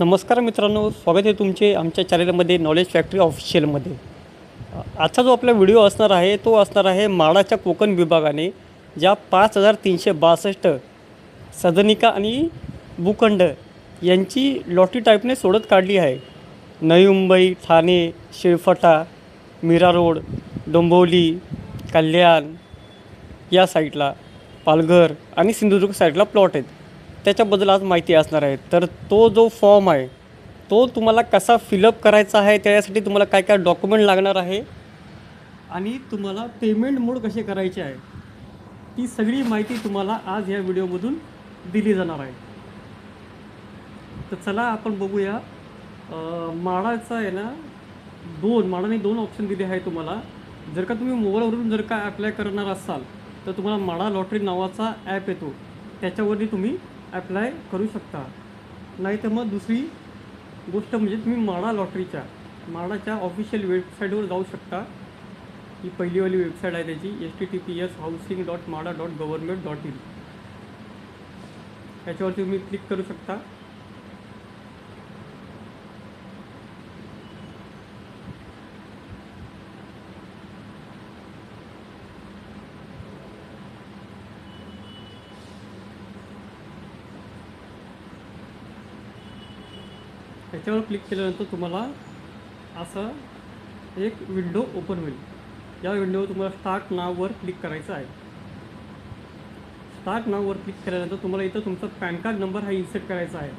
नमस्कार मित्रांनो स्वागत आहे तुमचे आमच्या चॅनलमध्ये नॉलेज फॅक्टरी ऑफिशियलमध्ये आजचा जो आपला व्हिडिओ असणार आहे तो असणार आहे माडाच्या कोकण विभागाने ज्या पाच हजार तीनशे बासष्ट सदनिका आणि भूखंड यांची लॉटरी टाईपने सोडत काढली आहे. नवी मुंबई ठाणे शिळफटा मीरा रोड डोंबवली कल्याण या साईडला पालघर आणि सिंधुदुर्ग साईडला प्लॉट आहेत. त्याच्याबद्दल आज माहिती असणार आहे. तर तो जो फॉर्म आहे तो तुम्हाला कसा फिलअप करायचा आहे त्यासाठी तुम्हाला काय काय डॉक्युमेंट लागणार आहे? आणि तुम्हाला पेमेंट मोड कसे करायचे आहे ती सगळी माहिती तुम्हाला आज या व्हिडिओमधून दिली जाणार आहे. तर चला आपण बघूया. अं, माडाचा आहे ना दोन माडाने दोन ऑप्शन दिले आहे तुम्हाला. जर का तुम्ही मोबाईलवरून जर का अप्लाय करणार असाल तर तुम्हाला माडा लॉटरी नावाचा ॲप येतो. त्याच्यावरती तुम्ही अप्लाय करू शकता. नाही तर मग दुसरी गोष्ट म्हणजे तुम्ही माडा लॉटरीच्या माडाच्या ऑफिशियल वेबसाईटवर जाऊ शकता. ही पहिलीवाली वेबसाईट आहे त्याची H T T P S housing dot MHADA dot government dot in याच्यावरती तुम्ही क्लिक करू शकता. याच्यावर क्लिक केल्यानंतर तुम्हाला असं एक विंडो ओपन होईल. या विंडोवर तुम्हाला स्टार्ट नाववर क्लिक करायचं आहे. स्टार्ट नाववर क्लिक केल्यानंतर तुम्हाला इथं तुमचा पॅन कार्ड नंबर हा इन्सर्ट करायचा आहे.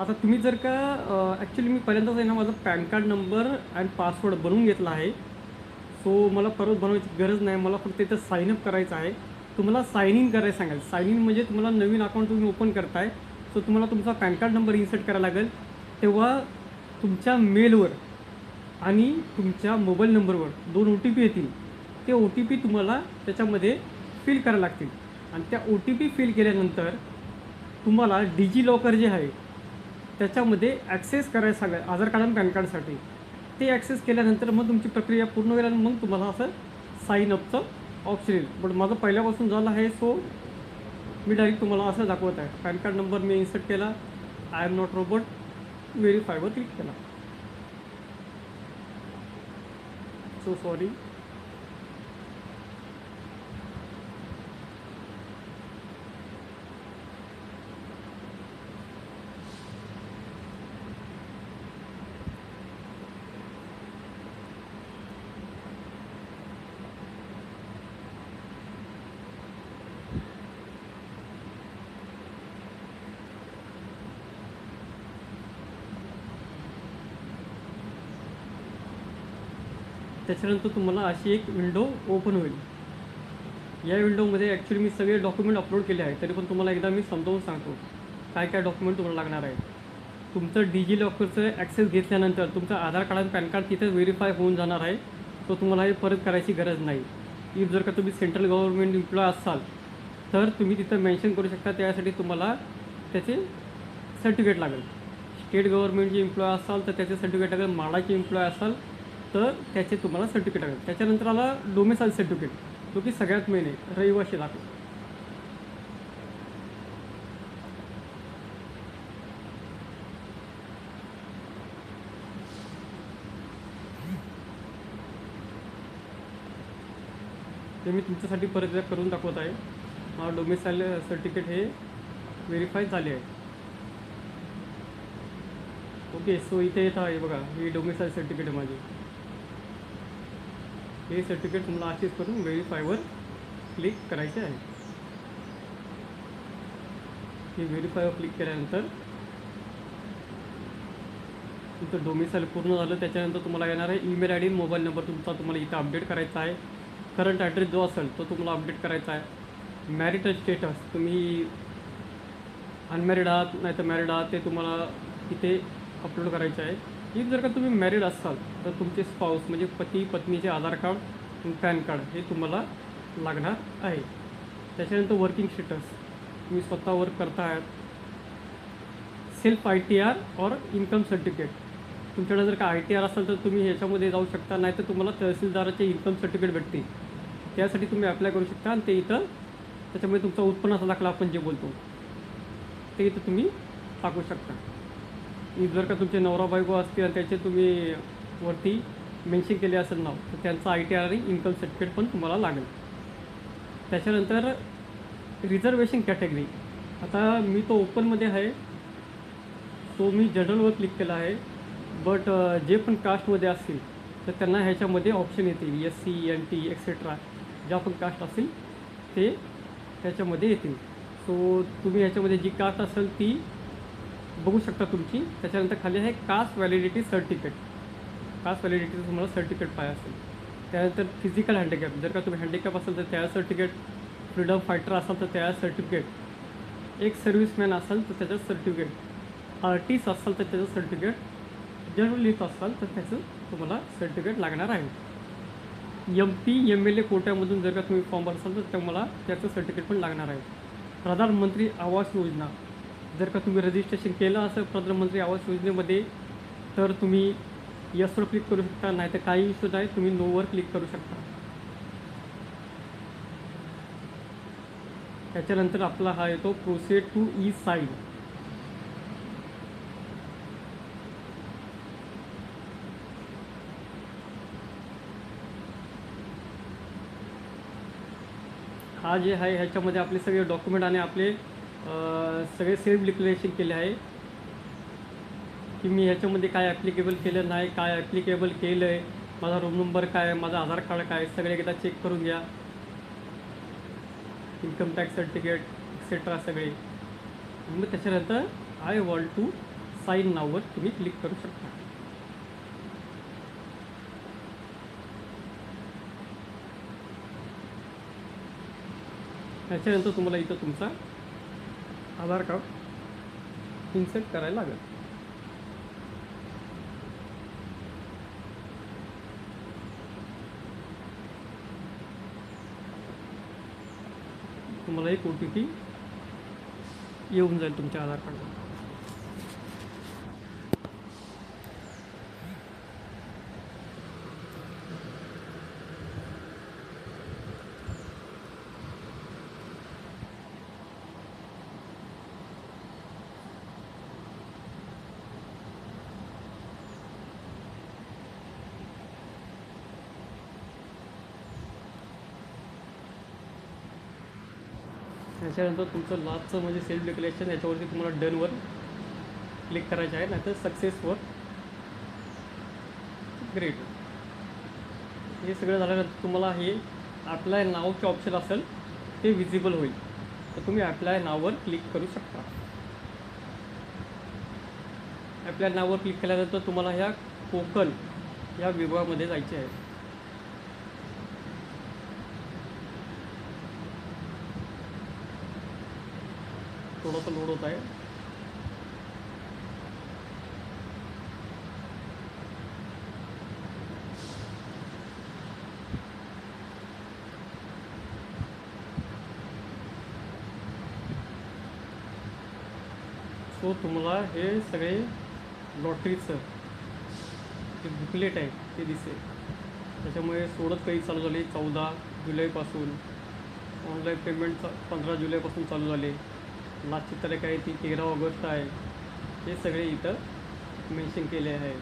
आता तुम्ही जर का ॲक्च्युली मी पहिल्यांदाच आहे ना माझा PAN card number and password बनवून घेतला आहे. सो मला परत बनवायची गरज नाही. मला फक्त इथं साईन अप करायचं आहे. तुम्हाला साईन इन करायला सांगाल साईन इन म्हणजे तुम्हाला नवीन अकाउंट तुम्ही ओपन करताय. सो तुम्हाला तुमचा पॅन कार्ड नंबर इन्सर्ट करायला लागेल. तेव्हा तुमच्या मेलवर आणि तुमच्या मोबाईल नंबरवर दोन ओ टी पी येतील. ते ओ टी पी तुम्हाला त्याच्यामध्ये फिल करायला लागतील. आणि त्या ओ टी पी फिल केल्यानंतर तुम्हाला डिजी लॉकर जे आहे त्याच्यामध्ये ॲक्सेस करायला सांगा आधार कार्ड आणि पॅन कार्डसाठी. ते ॲक्सेस केल्यानंतर मग तुमची प्रक्रिया पूर्ण होईल आणि मग तुम्हाला असं साईन अपचं ऑप्शन येईल. पण माझं पहिल्यापासून झालं आहे सो मी डायरेक्ट तुम्हाला असं दाखवत आहे. पॅन कार्ड नंबर मी इन्सर्ट केला. आय एम नॉट रोबोट व्हेरीफायवर क्लिक केला सो सॉरी त्याच्यानंतर तुम्हाला अशी एक विंडो ओपन होईल. या विंडोमध्ये ॲक्च्युली मी सगळे डॉक्युमेंट अपलोड केले आहे तरी पण तुम्हाला एकदा मी समजावून सांगतो काय काय डॉक्युमेंट तुम्हाला लागणार आहे तुमचं डिजी लॉकरचं ॲक्सेस घेतल्यानंतर तुमचं आधार कार्ड आणि पॅन कार्ड तिथे व्हेरीफाय होऊन जाणार आहे. तो तुम्हाला हे परत करायची गरज नाही. इफ जर का तुम्ही सेंट्रल गव्हर्नमेंट एम्प्लॉय असाल तर तुम्ही तिथं मेन्शन करू शकता. त्यासाठी तुम्हाला त्याचे सर्टिफिकेट लागेल. स्टेट गव्हर्नमेंटचे एम्प्लॉय असाल तर त्याचे सर्टिफिकेट लागेल. माडाचे एम्प्लॉय असाल तर त्याचे तुम्हाला सर्टिफिकेट लागेल त्याच्यानंतर आला डोमेसाईल सर्टिफिकेट जो की सगळ्यात मेन आहे. रहिवाशी दाखल. ते मी तुमच्यासाठी परत एकदा करून दाखवत आहे. मला डोमेसाईल सर्टिफिकेट हे व्हेरीफाय झाले आहे. ओके सो इथे येत आहे बघा. ही डोमेसाईल सर्टिफिकेट आहे माझी. हे सर्टिफिकेट तुम्हाला असेच करून व्हेरीफायवर क्लिक करायचे आहे. हे व्हेरीफायवर क्लिक केल्यानंतर तुमचं डोमिसाईल पूर्ण झालं त्याच्यानंतर तुम्हाला येणार आहे email I D mobile number तुमचा तुम्हाला इथं अपडेट करायचा आहे. करंट ॲड्रेस जो असेल तो तुम्हाला अपडेट करायचा आहे. मॅरिटल स्टेटस तुम्ही अनमॅरिड आहात नाही तर मॅरिड आहात ते तुम्हाला इथे अपलोड करायचे आहे. इफ जर का तुम्ही मॅरिड असाल तर तुमचे स्पाऊस म्हणजे पती पत्नीचे आधार कार्ड पॅन कार्ड हे तुम्हाला लागणार आहे. त्याच्यानंतर वर्किंग स्टेटस तुम्ही स्वतः वर्क करता आहात सेल्फ आय टी आर और इन्कम सर्टिफिकेट तुमच्याकडे जर का आय टी आर असाल तर तुम्ही ह्याच्यामध्ये जाऊ शकता. नाही तर तुम्हाला तहसीलदाराचे इन्कम सर्टिफिकेट भेटते त्यासाठी तुम्ही अप्लाय करू शकता आणि ते इथं त्याच्यामुळे तुमचा उत्पन्नाचा दाखला आपण जे बोलतो ते इथं तुम्ही टाकू शकता. जर का तुमचे नवरा बायको असतील त्याचे तुम्ही वरती मेन्शन केले असेल नाव तर त्यांचं आय टी आर आणि इन्कम सर्टिफिकेट पण तुम्हाला लागेल. त्याच्यानंतर रिझर्वेशन कॅटेगरी आता मी तो ओपनमध्ये आहे. तो मी जनरलवर क्लिक केला आहे. बट जे पण कास्टमध्ये असतील तर त्यांना ह्याच्यामध्ये ऑप्शन येतील. S C N T etcetera ज्या पण कास्ट असतील ते ह्याच्यामध्ये येतील. सो तुम्ही ह्याच्यामध्ये जी कास्ट असेल ती बघू शकता तुमची त्याच्यानंतर खाली आहे कास्ट व्हॅलिडिटी सर्टिफिकेट. कास्ट व्हॅलिडिटीचं तुम्हाला सर्टिफिकेट पाहिजे असेल त्यानंतर फिजिकल हँडिकॅप जर का तुम्ही हँडिकॅप असाल तर त्या सर्टिफिकेट फ्रीडम फायटर असाल तर त्या सर्टिफिकेट एक सर्व्हिसमॅन असाल तर त्याचं सर्टिफिकेट आर्टिस्ट असाल तर त्याचं सर्टिफिकेट जर्नलिस्ट असाल तर त्याचं तुम्हाला सर्टिफिकेट लागणार आहे. M P M L A कोट्यामधून जर का तुम्ही फॉर्म भरसाल तर तुम्हाला त्याचं सर्टिफिकेट पण लागणार आहे. प्रधानमंत्री आवास योजना. जर का तुम्ही रजिस्ट्रेशन केलं असं प्रधानमंत्री आवास योजनेमध्ये तर तुम्ही यसवर क्लिक करू शकता नाही तर काही इश्यू नाही तुम्ही नोवर क्लिक करू शकता. त्याच्यानंतर आपला हा येतो प्रोसेड टू ई साईन हा जे आहे ह्याच्यामध्ये आपले सगळे डॉक्युमेंट आणि आपले सगळे सेल्फ डिक्लेरेशन केले आहे की मी ह्याच्यामध्ये काय ॲप्लिकेबल केलं नाही काय ॲप्लिकेबल केलं आहे माझा रूम नंबर काय आहे माझा आधार कार्ड काय सगळे एकदा चेक करून घ्या. इन्कम टॅक्स सर्टिफिकेट एक्सेट्रा सगळे. मग त्याच्यानंतर आय वॉन्ट टू साईन नाववर तुम्ही क्लिक करू शकता. त्याच्यानंतर तुम्हाला इथं तुमचा आधार कार्ड इन्सर्ट करायला लागेल. तुम्हाला एक ओ टी पी येऊन जाईल तुमच्या आधार कार्डवर. त्याच्यानंतर तुमचं लास्टचं म्हणजे सेल्फ डिक्लेरेशन याच्यावरती तुम्हाला डनवर क्लिक करायचं आहे नाहीतर सक्सेसवर ग्रेट हे सगळं झाल्यानंतर तुम्हाला हे ॲप्लाय नावचे ऑप्शन असेल ते विजिबल होईल. तर तुम्ही अप्लाय नाववर क्लिक करू शकता. ॲप्लाय नाववर क्लिक केल्यानंतर तुम्हाला ह्या कोकण या विभागामध्ये जायचे आहे. थोडंसं लोड होत आहे सो तुम्हाला हे सगळे लॉटरीचं जे बुकलेट आहे ते दिसेल त्याच्यामुळे सोडत काही चालू झाले, चौदा जुलैपासून. ऑनलाईन पेमेंट पंधरा जुलैपासून चालू झाले. लास्टची तारीख आहे ती तेरा ऑगस्ट आहे हे सगळे इथं मेन्शन केले आहे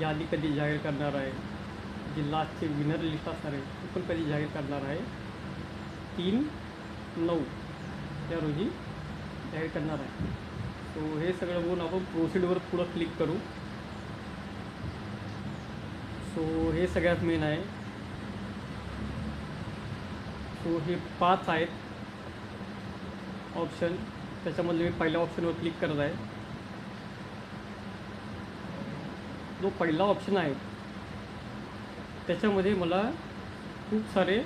यादी कधी जाहीर करणार आहे जी लास्टची विनर लिस्ट असणार आहे ती पण कधी जाहीर करणार आहे तीन नऊ या रोजी जाहीर करणार आहे. सो हे सगळं बघून आपण प्रोसिडवर पुढं क्लिक करू. सो हे सगळ्यात मेन आहे. सो हे पाच आहेत. ऑप्शन त्याच्यामधले मी पहिल्या ऑप्शनवर क्लिक करत आहे. जो पहिला ऑप्शन आहे त्याच्यामध्ये मला खूप सारे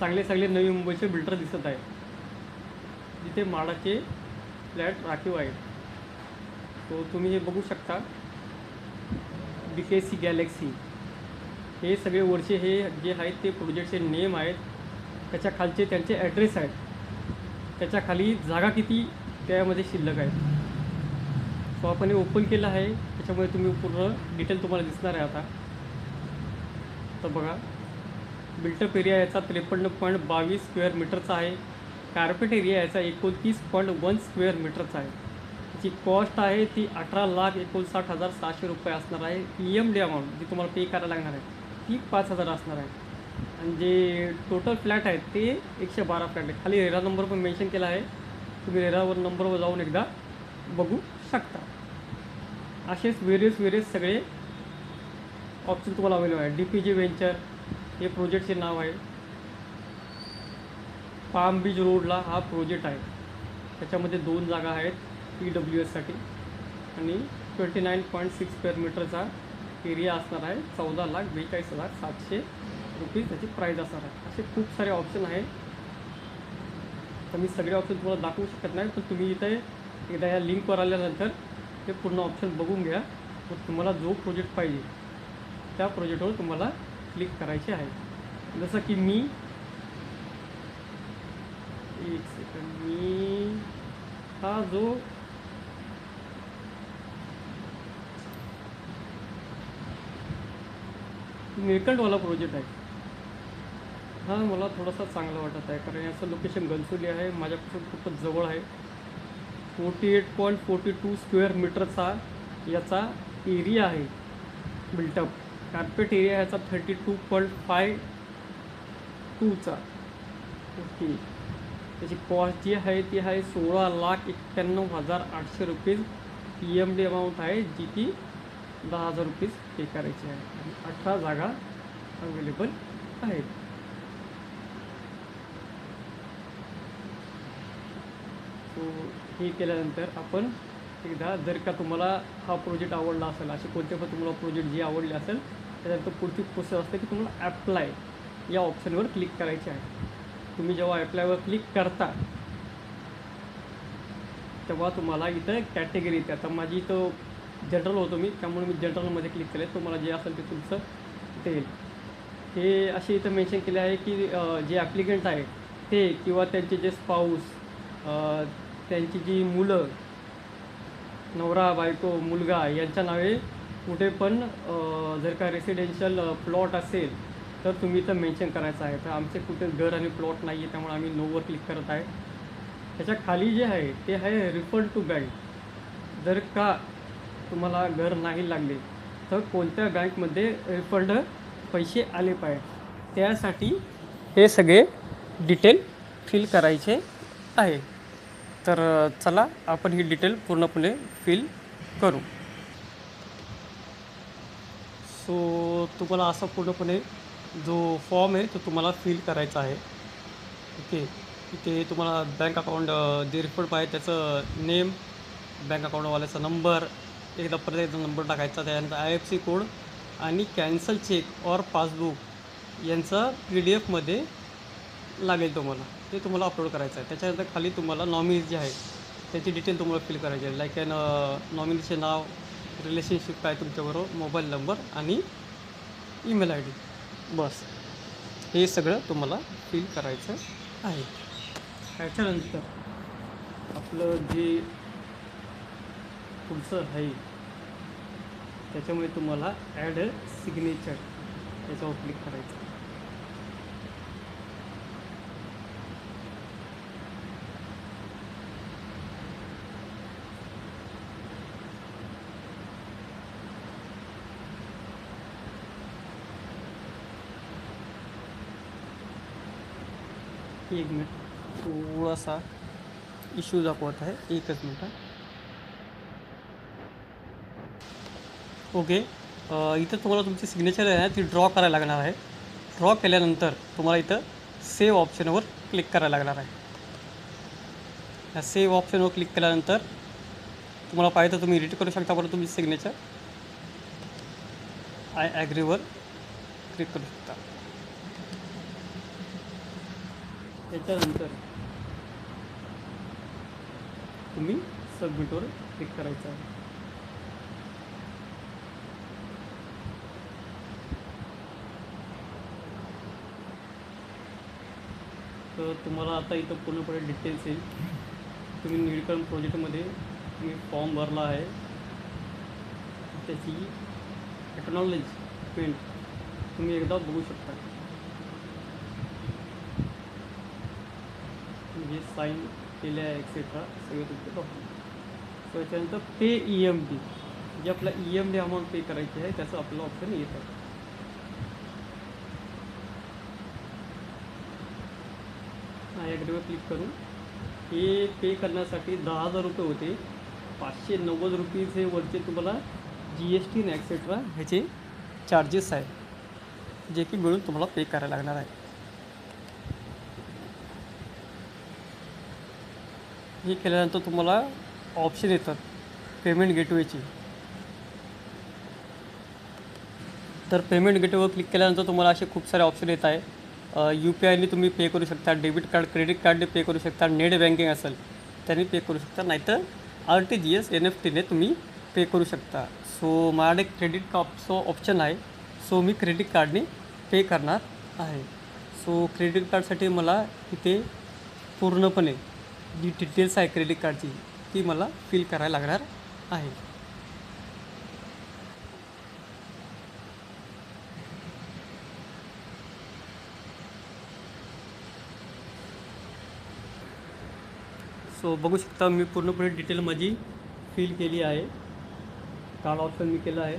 चांगले चांगले नवी मुंबईचे बिल्डर दिसत आहे जिथे माडाचे फ्लॅट राखीव आहेत. तो तुम्ही हे बघू शकता. बी के सी गॅलेक्सी हे सगळे वरचे हे जे आहेत ते प्रोजेक्टचे नेम आहेत. त्याच्या खालचे त्यांचे ॲड्रेस आहेत. त्याच्याखाली जागा किती त्यामध्ये शिल्लक आहे? सो आपण हे ओपन केलं आहे. त्याच्यामुळे तुम्ही पूर्ण डिटेल तुम्हाला दिसणार आहे आता. तर बघा बिल्टअप एरिया याचा त्रेपन्न पॉईंट बावीस स्क्वेअर मीटरचा आहे. कार्पेट एरिया याचा एकोणतीस पॉईंट वन स्क्वेअर मीटरचा आहे. जी कॉस्ट आहे ती अठरा लाख एकोणसाठ हजार सहाशे रुपये असणार आहे. ई एम डी अमाऊंट जी तुम्हाला पे करायला लागणार आहे ती पाच हजार असणार आहे. आणि जे टोटल फ्लॅट आहेत ते एकशे बारा फ्लॅट आहे खाली रेरा नंबर पण मेन्शन केला आहे. तुम्ही रेरावर नंबरवर जाऊन एकदा बघू शकता. असेच वेरियस वेरियस सगळे ऑप्शन तुम्हाला अवेलेबल आहे डी पी जी वेंचर हे प्रोजेक्टचे नाव आहे. पाम बीच रोडला हा प्रोजेक्ट आहे. त्याच्यामध्ये दोन जागा आहेत पी डब्ल्यू एससाठी आणि twenty nine point six square मीटरचा एरिया असणार आहे. चौदा लाख बेचाळीस हजार सातशे रुपीज त्याची प्राईज असणार आहे. असे खूप सारे ऑप्शन आहे तर मी सगळे ऑप्शन तुम्हाला दाखवू शकत नाही पण तुम्ही इथे एकदा या लिंकवर आल्यानंतर ते पूर्ण ऑप्शन बघून घ्या. मग तुम्हाला जो प्रोजेक्ट पाहिजे त्या प्रोजेक्टवर तुम्हाला क्लिक करायचे आहे. जसं की मी एक सेकंड मी हा जो निळकंठवाला प्रोजेक्ट आहे हा मला थोडासा चांगला वाटत आहे. कारण याचं लोकेशन गणसोली आहे. माझ्यापासून खूपच जवळ आहे. Forty eight point forty two square मीटरचा याचा एरिया आहे. बिल्टअप कार्पेट एरिया याचा थर्टी टू पॉईंट फाय टूचा ओके त्याची कॉस्ट जी आहे ती आहे सोळा लाख एक्क्याण्णव हजार आठशे rupees. P M D amount आहे जी की दहा हजार रुपीज पे करायची आहे. आणि अठरा जागा अवेलेबल आहेत. तो हे केल्यानंतर आपण एकदा जर का तुम्हाला हा प्रोजेक्ट आवडला असेल असे कोणते पण तुम्हाला प्रोजेक्ट जे आवडले असेल त्याच्यानंतर पुढची प्रोसेस असते की तुम्हाला ॲप्लाय या ऑप्शनवर क्लिक करायचे आहे. तुम्ही जेव्हा ॲप्लायवर क्लिक करता तेव्हा तुम्हाला इथं कॅटेगरी येते. आता माझी इथं जनरल होतो मी त्यामुळे मी जनरलमध्ये क्लिक केलं तुम्हाला जे असेल ते तुमचं इथे येईल. हे असे इथं मेन्शन केले आहे की जे ॲप्लिकेंट आहे ते किंवा त्यांचे जे स्पाऊस त्यांची जी मुलं नवरा बायको मुलगा यांच्या नावे कुठे पण जर का रेसिडेन्शियल प्लॉट असेल तर तुम्ही इथं मेन्शन करायचं आहे. तर आमचे कुठे घर आणि प्लॉट नाही आहे त्यामुळे आम्ही नोवर क्लिक करत आहे. त्याच्याखाली जे आहे ते आहे रिफंड टू बँक जर का तुम्हाला घर नाही लागले तर कोणत्या बँकमध्ये रिफंड पैसे आले पाहिजे? त्यासाठी हे सगळे डिटेल फिल करायचे आहे. तर चला आपण ही डिटेल पूर्णपणे फिल करू. सो तुम्हाला असा पूर्णपणे जो फॉर्म आहे तो तुम्हाला फिल करायचा आहे. ओके इथे तुम्हाला बँक अकाउंट जे रिफंड पाहिजे त्याचं नेम बँक अकाउंटवाल्याचा नंबर एकदा परत एकदा नंबर टाकायचा त्यानंतर आय एफ सी कोड आणि कॅन्सल चेक और पासबुक यांचं पी डी एफमध्ये लागेल तुम्हाला. ते तुम्हाला अपलोड करायचं आहे. त्याच्यानंतर खाली तुम्हाला नॉमिनीज जे आहे त्याची डिटेल तुम्हाला फिल करायची आहे. लाईक ॲन नॉमिनीचे नाव रिलेशनशिप काय तुमच्याबरोबर मोबाईल नंबर आणि ईमेल आय डी बस. हे सगळं तुम्हाला फिल करायचं आहे. त्याच्यानंतर आपलं जे पुढचं आहे त्याच्यामुळे तुम्हाला ॲड अ सिग्नेचर त्याच्यावर क्लिक करायचं एक मिनिट. थोडासा इश्यू दाखवत आहे. एकच मिनिट ओके इथं तुम्हाला तुमची सिग्नेचर आहे ना ती ड्रॉ करायला लागणार आहे. ड्रॉ केल्यानंतर तुम्हाला इथं सेव्ह ऑप्शनवर क्लिक करायला लागणार आहे. या सेव्ह ऑप्शनवर क्लिक केल्यानंतर तुम्हाला पाहिजे तर तुम्ही एडिट करू शकता. बरं तुमची सिग्नेचर आय ॲग्रीवर क्लिक करू शकता. त्याच्यानंतर तुम्ही सबमिटवर क्लिक करायचं आहे. तर तुम्हाला आता इथं पूर्णपणे डिटेल्स येईल. तुम्ही निळकण प्रोजेक्टमध्ये तुम्ही फॉर्म भरला आहे. त्याची एक्नॉलेजमेंट तुम्ही एकदा बघू शकता जे साईन केले आहे एक्सेट्रा सगळे तुमचे डॉक्युमेंट सो याच्यानंतर पे ई एम डी जे आपला E M D amount pay करायची आहे त्याचं आपलं ऑप्शन येत. आहे याकडे क्लिक करून. हे पे करण्यासाठी दहा हजार रुपये होते. पाचशे नव्वद रुपीचे वरचे तुम्हाला जी एस टी ॲक्सेट्रा ह्याचे चार्जेस आहे जे की मिळून तुम्हाला पे करायला लागणार आहे. हे केल्यानंतर तुम्हाला ऑप्शन येतात. पेमेंट गेटवेची तर पेमेंट गेटवेवर क्लिक केल्यानंतर तुम्हाला असे खूप सारे ऑप्शन येत आहे. यू पी आयने तुम्ही पे करू शकता डेबिट कार्ड क्रेडिट कार्डने पे करू शकता नेट बँकिंग असेल त्यांनी पे करू शकता नाहीतर R T G S N F टीने तुम्ही पे करू शकता. सो माझ्याकडे क्रेडिट कार्डचं ऑप्शन आहे. सो मी क्रेडिट कार्डने पे करणार आहे. सो क्रेडिट कार्डसाठी मला इथे पूर्णपणे जी डिटेल्स आहे क्रेडिट कार्डची ती मला फिल करायला लागणार आहे. सो बघू शकता मी पूर्णपणे डिटेल माझी फिल केली आहे. कार्ड ऑप्शन मी केलं आहे.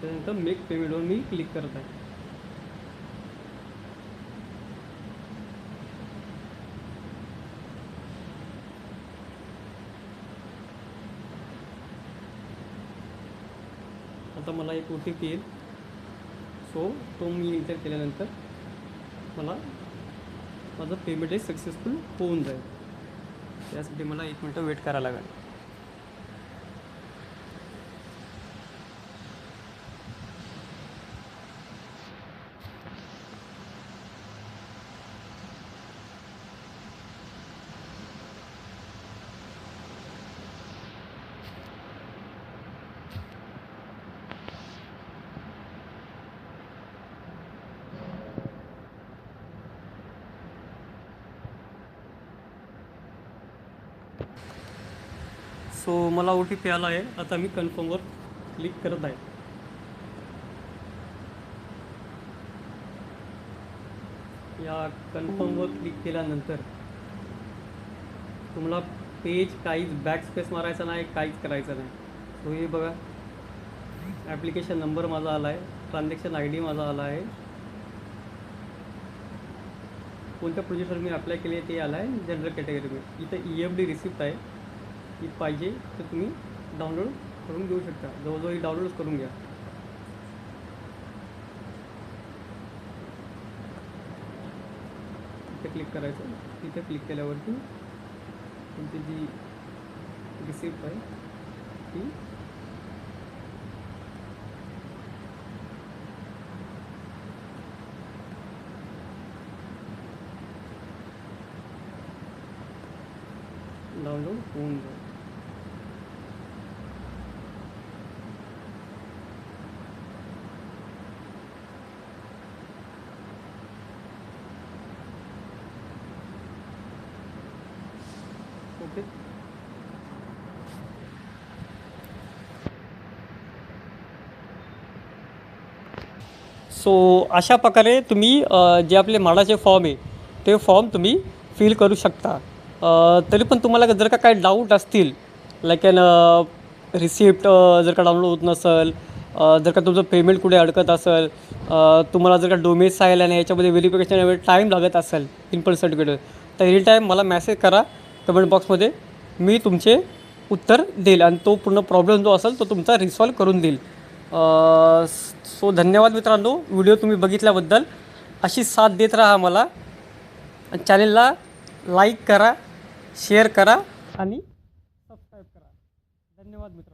त्यानंतर मेक पेमेंटवर मी क्लिक करत आहे. आता मला एक ओ टी पी येईल. सो तो मी एंटर केल्यानंतर मला माझं पेमेंट हे सक्सेसफुल होऊन जाईल. त्यासाठी मला एक मिनटं वेट करायला लागेल. सो मला ओ टी पी आला आहे. आता मी कन्फर्मवर क्लिक करत आहे. या कन्फर्मवर क्लिक केल्यानंतर तुम्हाला पेज काहीच बॅक स्पेस मारायचा नाही काहीच करायचं नाही. सो हे बघा. ॲप्लिकेशन नंबर माझा आला आहे. ट्रान्झॅक्शन आय डी माझा आला आहे. कोणत्या प्रोजेक्टवर मी अप्लाय केले आहे ते आलं आहे. जनरल कॅटेगरीमध्ये इथं ई एफ डी रिसिप्ट आहे. ती पाहिजे तर तुम्ही डाउनलोड करून घेऊ शकता. जवळजवळ ही डाउनलोड करून घ्या. तिथे क्लिक करायचं. तिथे क्लिक केल्यावरती तुमची जी रिसिप्ट आहे ती डाउनलोड होऊन जाईल ओके सो अशा प्रकारे तुम्ही जे आपले माडाचे फॉर्म आहे ते फॉर्म तुम्ही फिल करू शकता. तरी पण तुम्हाला जर का काही डाऊट असतील लाईक अन रिसिप्ट जर का डाउनलोड होत नसेल जर का तुमचं पेमेंट कुठे अडकत असेल तुम्हाला जर का डोमेसाईल आणि याच्यामध्ये व्हेरिफिकेशन टाईम लागत असेल इनपुट सर्टिफिकेट तर एनी टाईम मला मेसेज करा कमेंट बॉक्समध्ये मी तुमचे उत्तर देईल. आणि तो पूर्ण प्रॉब्लेम जो असेल तो तुमचा रिसॉल्व करून देईल. सो धन्यवाद मित्रांनो. व्हिडिओ तुम्ही बघितल्याबद्दल अशी साथ देत राहा मला चॅनेलला लाईक करा शेअर करा आणि सबस्क्राईब करा. धन्यवाद मित्रांनो.